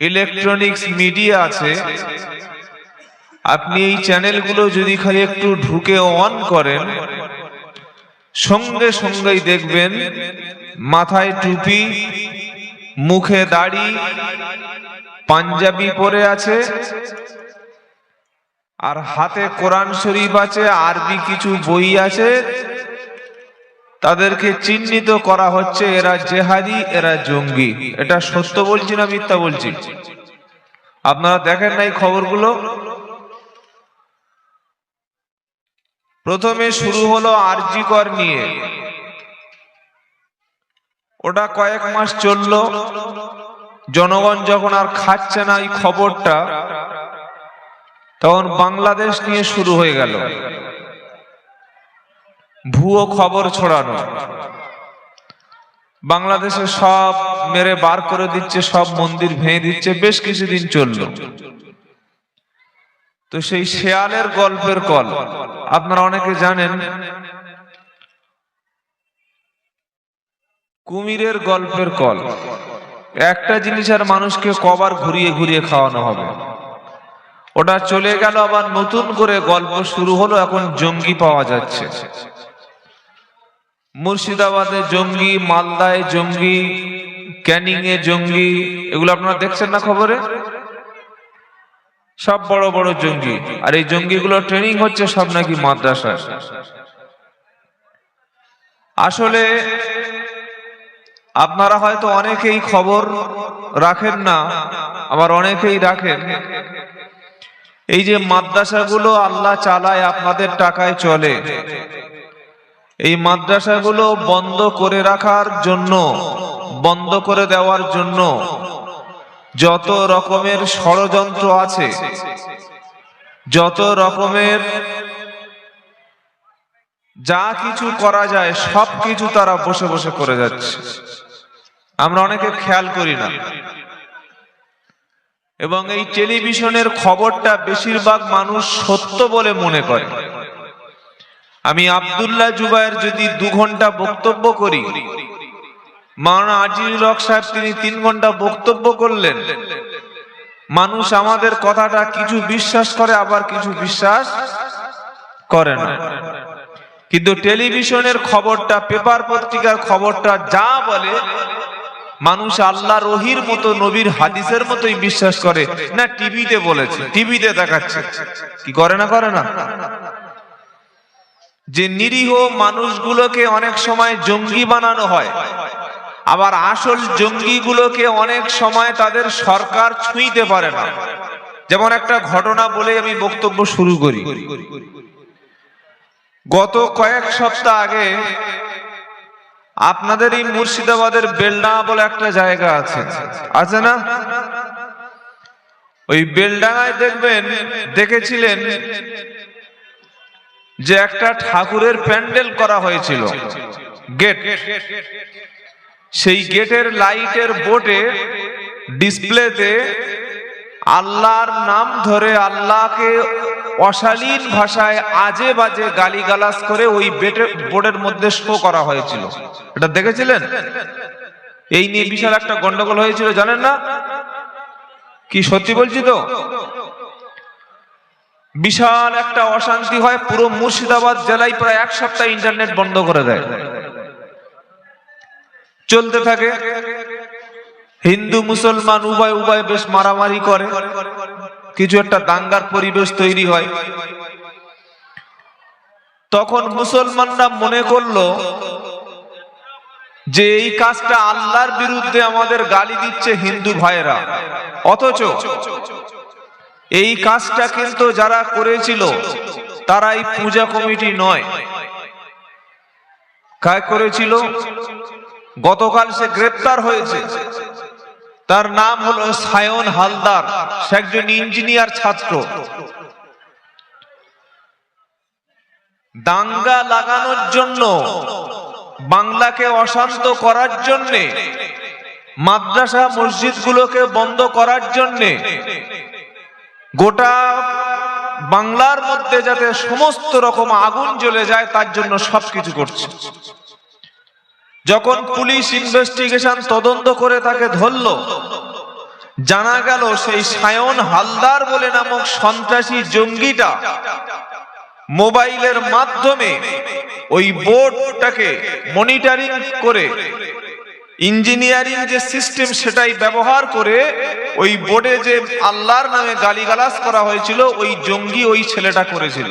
Electronics media আছে। আপনি এই চ্যানেলগুলো যদি খালি একটু ঢুকে অন করেন, সঙ্গে সঙ্গেই দেখবেন মাথায় টুপি, মুখে দাড়ি, পাঞ্জাবি পরে আছে, আর হাতে কোরআন শরীফ আছে, আরবি কিছু বই আছে তাদেরকে চিহ্নিত করা হচ্ছে, এরা জেহাদি, এরা জঙ্গি। এটা সত্য বলছি না মিথ্যা বলছি? আপনারা দেখেন নাই খবরগুলো? প্রথমে শুরু হলো আরজিকর নিয়ে। ওটা কয়েক মাস চলল। জনগণ যখন আর খাচ্ছে না এই খবরটা, তখন বাংলাদেশ নিয়ে শুরু হয়ে গেল। ভুয়ো খবর ছড়ানো। বাংলাদেশে সব মেরে বার করে দিচ্ছে, সব মন্দির ভেঙে দিচ্ছে, বেশ কিছুদিন চলল। তো সেই শেয়ালের গল্পের কল, আপনারা অনেকে জানেন, কুমিরের গল্পের কল। একটা জিনিস আর মানুষকে কবার ঘুরিয়ে ঘুরিয়ে খাওয়ানো হবে। ওটা চলে গেল, আবার নতুন করে গল্প শুরু হলো, এখন জঙ্গি পাওয়া যাচ্ছে। মুর্শিদাবাদে জঙ্গি, মালদায় জঙ্গি ক্যানিং এ জঙ্গি, এগুলো আপনারা দেখছেন না খবরে? সব বড় বড় জঙ্গি। আর এই জঙ্গিগুলো ট্রেনিং হচ্ছে সব নাকি মাদ্রাসায় আসলে আপনারা হয়তো অনেকেই খবর রাখেন না, আবার অনেকেই রাখেন। এই যে মাদ্রাসাগুলো আল্লাহ চালায় আপনাদের টাকায় চলে। এই মাদ্রাসাগুলো বন্ধ করে রাখার জন্য, বন্ধ করে দেওয়ার জন্য যত রকমের ষড়যন্ত্র আছে, যত রকমের যা কিছু করা যায়, সব কিছু তারা বসে বসে করে যাচ্ছে। আমরা অনেকে খেয়াল করি না। এবং এই টেলিভিশনের খবরটা বেশিরভাগ মানুষ সত্য বলে মনে করে। আমি আবদুল্লাহ জুবাইর যদি দু ঘণ্টা বক্তব্য করি, মাওলানা আজিজুল হক সাহেব তিনি তিন ঘণ্টা বক্তব্য করলেন। মানুষ আমাদের কথাটা কিছু বিশ্বাস করে, আবার কিছু বিশ্বাস করে না। কিন্তু টেলিভিশনের খবরটা, পেপার পত্রিকার খবরটা যা বলে, মানুষ আল্লাহ রহির মতো, নবীর হাদিসের মতোই বিশ্বাস করে। না, টিভিতে বলেছে, টিভিতে দেখাচ্ছে। কি করে না করে না? যে নিরীহ মানুষগুলোকে অনেক সময় জঙ্গি বানানো হয়। আবার আসল জঙ্গিগুলোকে অনেক সময় তাদের সরকার ছুঁইতে পারে না। যেমন একটা ঘটনা বলে আমি বক্তব্য শুরু করি। গত কয়েক সপ্তাহ আগে আপনাদের এই মুর্শিদাবাদের বেলডাঙ্গা বলে একটা জায়গা আছে। আছে না? ওই বেলডাঙায় দেখবেন, দেখেছিলেন যে একটা ঠাকুরের প্যান্ডেল করা হয়েছিল। গেট। সেই গেটের লাইটের বোর্ডে ডিসপ্লেতে আল্লাহর নাম ধরে আল্লাহকে অশালীন ভাষায় আজে বাজে গালিগালাজ করে ওই বোর্ডের মধ্যে শো করা হয়েছিল। এটা দেখেছিলেন? এই নিয়ে বিশাল একটা গন্ডগোল হয়েছিল, জানেন না? কি সত্যি বলছি তো? বিশাল একটা অশান্তি হয়, পুরো মুর্শিদাবাদ জেলায় প্রায় এক সপ্তাহ ইন্টারনেট বন্ধ করে দেয়। চলতে থাকে। হিন্দু, মুসলমান উভয় উভয় বেশ মারামারি করে। কিছু একটা দাঙ্গার পরিবেশ তৈরি হয়। তখন মুসলমানরা মনে করল যে এই কাজটা আল্লাহর বিরুদ্ধে আমাদের গালি দিচ্ছে হিন্দু ভাইয়েরা। অথচ এই কাজটা কিন্তু যারা করেছিল, তারাই পূজা কমিটি নয়। কায় করেছিল? গতকাল সে গ্রেপ্তার হয়েছে। তার নাম হলো সায়ন হালদার, সে একজন ইঞ্জিনিয়ার ছাত্র। দাঙ্গা লাগানোর জন্য, বাংলাকে অশান্ত করার জন্যে, মাদ্রাসা মসজিদগুলোকে বন্ধ করার জন্যে গোটা বাংলার মধ্যে যাতে সমস্ত রকম আগুন জ্বলে যায়, তার জন্য সবকিছু করছে। যখন পুলিশ ইনভেস্টিগেশন তদন্ত করে তাকে ধরলো, জানা গেল সেই সায়ন হালদার বলে নামক সন্ত্রাসী জঙ্গিটা মোবাইলের মাধ্যমে ওই বোর্ডটাকে মনিটরিং করে ইঞ্জিনিয়ারিং যে সিস্টেম সেটাই ব্যবহার করে ওই বোর্ডে যে আল্লাহর নামে গালিগালাজ করা হয়েছিল, ওই জঙ্গি ওই ছেলেটা করেছিল।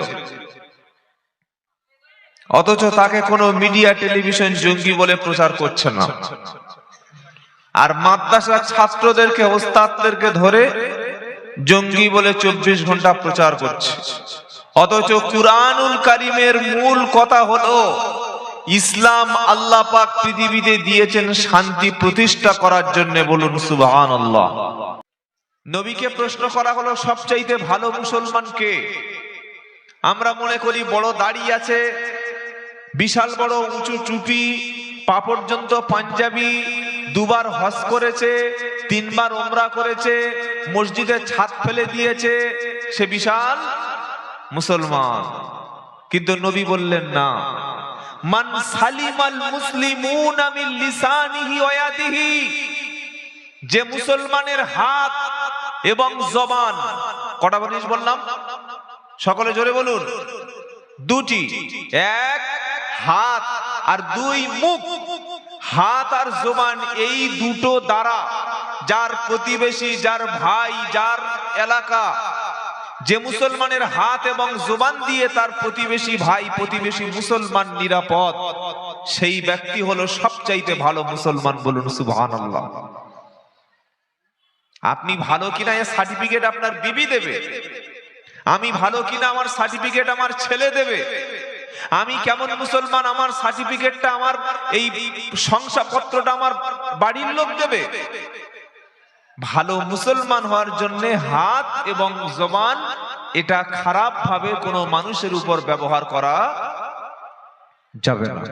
অথচ তাকে কোনো মিডিয়া, টেলিভিশন জঙ্গি বলে প্রচার করছে না। আর মাদ্রাসার ছাত্রদেরকে, ওস্তাদদেরকে ধরে জঙ্গি বলে চব্বিশ ঘণ্টা প্রচার করছে। অথচ কুরআনুল কারিমের মূল কথা হলো ইসলাম আল্লাহ পাক পৃথিবীতে দিয়েছেন শান্তি প্রতিষ্ঠা করার জন্য বলুন সুবহান আল্লাহ নবীকে প্রশ্ন করা হলো, সবচাইতে ভালো মুসলমান কে? আমরা মনে করি বড় দাড়ি আছে, বিশাল বড় উঁচু টুপি পা পর্যন্ত পাঞ্জাবি, দুবার হজ করেছে, তিনবার ওমরা করেছে, মসজিদে ছাদ ফেলে দিয়েছে, সে বিশাল মুসলমান। কিন্তু নবী বললেন না। মান সালিমাল মুসলিমুন মিন লিসানিহি ওয়া ইয়াদিহি। যে মুসলমানের হাত এবং জবান, কটা জিনিস বললাম? সকলে জোরে বলুন। দুটি। এক, হাত আর দুই মুখ। হাত আর জবান এই দুটো দ্বারা, যার প্রতিবেশী, যার ভাই, যার এলাকা যে মুসলমানের হাত এবং জোবান দিয়ে তার প্রতিবেশী ভাই, প্রতিবেশী মুসলমান নিরাপদ, সেই ব্যক্তি হলো সবচাইতে ভালো মুসলমান বলুন সুবহানাল্লাহ। আপনি ভালো কিনা এর সার্টিফিকেট আপনার বিবি দেবে? আমি ভালো কিনা আমার সার্টিফিকেট আমার ছেলে দেবে? আমি কেমন মুসলমান আমার সার্টিফিকেটটা আমার এই শংসাপত্রটা আমার বাড়ির লোক দেবে? ভালো মুসলমান হওয়ার জন্য হাত এবং জবান এটা খারাপ ভাবে কোনো মানুষের উপর ব্যবহার করা যাবে না।